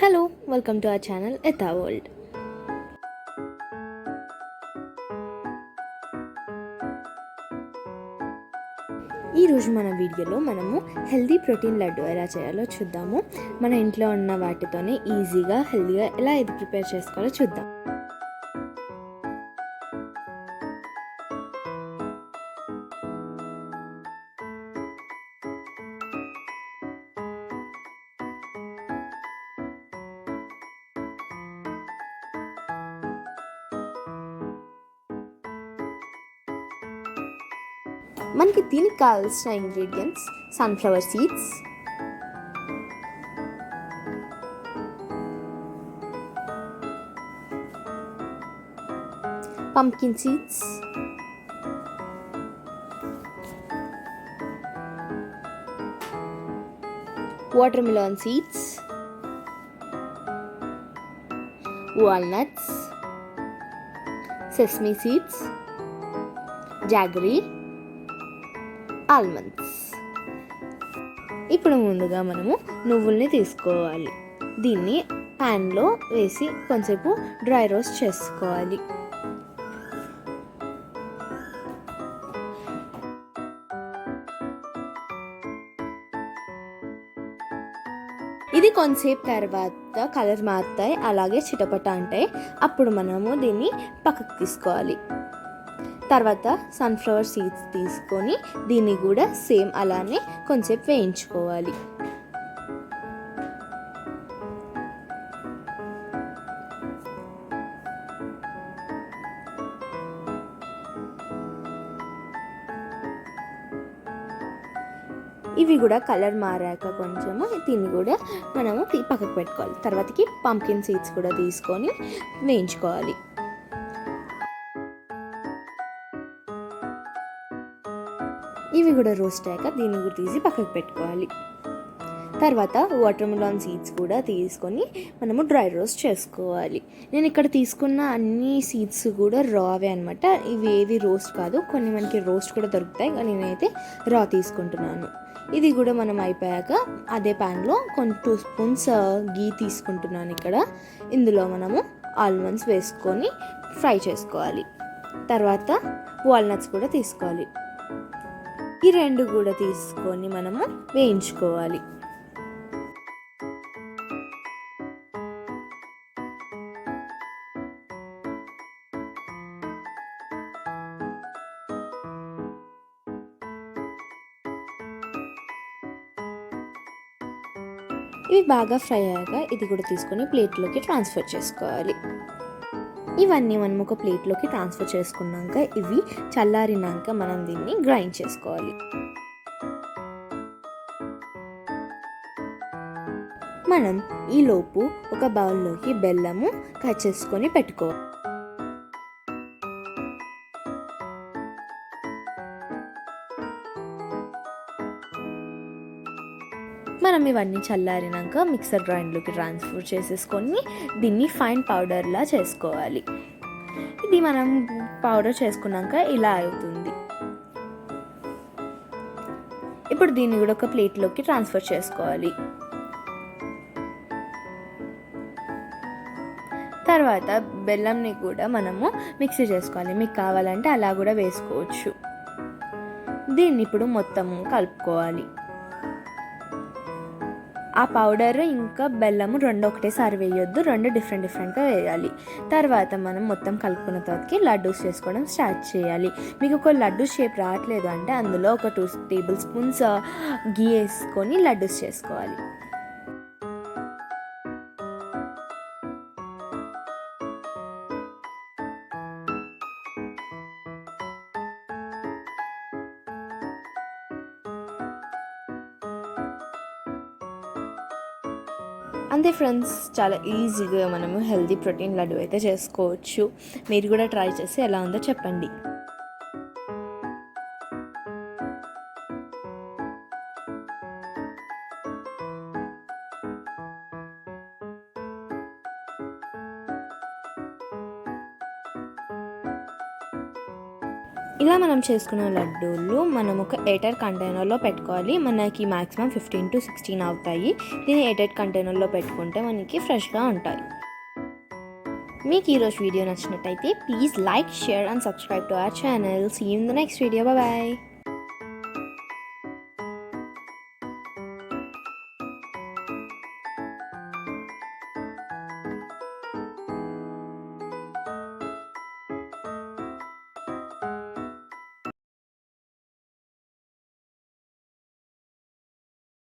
Hello welcome to our channel ఎథా world ఈరోజు మన వీడియోలో మనము హెల్దీ ప్రోటీన్ లడ్డు ఎలా చేయాలో చూద్దాము. మన ఇంట్లో ఉన్న వాటితోనే ఈజీగా హెల్దీగా ఎలా ఇది ప్రిపేర్ చేసుకోవాలో చూద్దాం. మనకి దీనికి కావాల్సిన ingredients sunflower seeds pumpkin seeds watermelon seeds walnuts sesame seeds jaggery almonds ఇప్పుడు ముందుగా మనము నువ్వుల్ని తీసుకోవాలి. దీన్ని ప్యాన్లో వేసి కొంచెంసేపు డ్రై రోస్ట్ చేసుకోవాలి. ఇది కొంతసేపు తర్వాత కలర్ మారుతాయి. అలాగే చిటపట అంటాయి అప్పుడు మనము దీన్ని పక్కకు తీసుకోవాలి. తర్వాత సన్ఫ్లవర్ సీడ్స్ తీసుకొని దీన్ని కూడా సేమ్ అలానే కొంచెం వేయించుకోవాలి. ఇవి కూడా కలర్ మారాక కొంచెము దీన్ని కూడా మనము పక్కకు పెట్టుకోవాలి. తర్వాతకి పంకిన్ సీడ్స్ కూడా తీసుకొని వేయించుకోవాలి. ఇవి కూడా రోస్ట్ అయ్యాక దీన్ని కూడా తీసి పక్కకు పెట్టుకోవాలి. తర్వాత వాటర్ మిలాన్ సీడ్స్ కూడా తీసుకొని మనము డ్రై రోస్ట్ చేసుకోవాలి. నేను ఇక్కడ తీసుకున్న అన్ని సీడ్స్ కూడా రావే అనమాట ఇవి ఏవి రోస్ట్ కాదు కొన్ని మనకి రోస్ట్ కూడా దొరుకుతాయి. కానీ నేనైతే రా తీసుకుంటున్నాను. ఇది కూడా మనం అయిపోయాక అదే ప్యాన్లో కొన్ని టూ స్పూన్స్ గీ తీసుకుంటున్నాను ఇక్కడ. ఇందులో మనము ఆల్మండ్స్ వేసుకొని ఫ్రై చేసుకోవాలి. తర్వాత వాల్నట్స్ కూడా తీసుకోవాలి. ఈ రెండు కూడా తీసుకొని మనము వేయించుకోవాలి. ఇవి బాగా ఫ్రై అయ్యాక ఇది కూడా తీసుకొని ప్లేట్లోకి ట్రాన్స్ఫర్ చేసుకోవాలి. ఇవన్నీ మనం ఒక ప్లేట్లోకి ట్రాన్స్ఫర్ చేసుకున్నాక ఇవి చల్లారినాక మనం దీన్ని గ్రైండ్ చేసుకోవాలి. మనం ఈలోపు ఒక బౌల్లోకి బెల్లము కట్ చేసుకొని పెట్టుకోవాలి. మనం ఇవన్నీ చల్లారినాక మిక్సర్ గ్రైండ్లోకి ట్రాన్స్ఫర్ చేసేసుకొని దీన్ని ఫైన్ పౌడర్లా చేసుకోవాలి. ఇది మనం పౌడర్ చేసుకున్నాక ఇలా అవుతుంది. ఇప్పుడు దీన్ని కూడా ఒక ప్లేట్లోకి ట్రాన్స్ఫర్ చేసుకోవాలి. తర్వాత బెల్లంని కూడా మనము మిక్సీ చేసుకోవాలి. మీకు కావాలంటే అలా కూడా వేసుకోవచ్చు. దీన్ని ఇప్పుడు మొత్తం కలుపుకోవాలి. ఆ పౌడర్ ఇంకా బెల్లము రెండు ఒకటేసారి వేయొద్దు రెండు డిఫరెంట్ డిఫరెంట్గా వేయాలి. తర్వాత మనం మొత్తం కలుపుకున్న తర్వాతకి లడ్డూస్ చేసుకోవడం స్టార్ట్ చేయాలి. మీకు ఒక లడ్డు షేప్ రావట్లేదు అంటే అందులో ఒక టూ టేబుల్ స్పూన్స్ గీ వేసుకొని లడ్డూస్ చేసుకోవాలి. అంతే ఫ్రెండ్స్ చాలా ఈజీగా మనము హెల్దీ ప్రోటీన్ లడ్డు అయితే చేసుకోవచ్చు. మీరు కూడా ట్రై చేసి ఎలా ఉందో చెప్పండి. ఇలా మనం చేసుకున్న లడ్డూలు మనం ఒక ఎయిటర్ కంటైనర్లో పెట్టుకోవాలి. మనకి మాక్సిమం ఫిఫ్టీన్ టు సిక్స్టీన్ అవుతాయి. దీన్ని ఎయిటర్ కంటైనర్లో పెట్టుకుంటే మనకి ఫ్రెష్గా ఉంటాయి. మీకు ఈరోజు వీడియో నచ్చినట్టయితే please like share and subscribe to our channel. See in the next video bye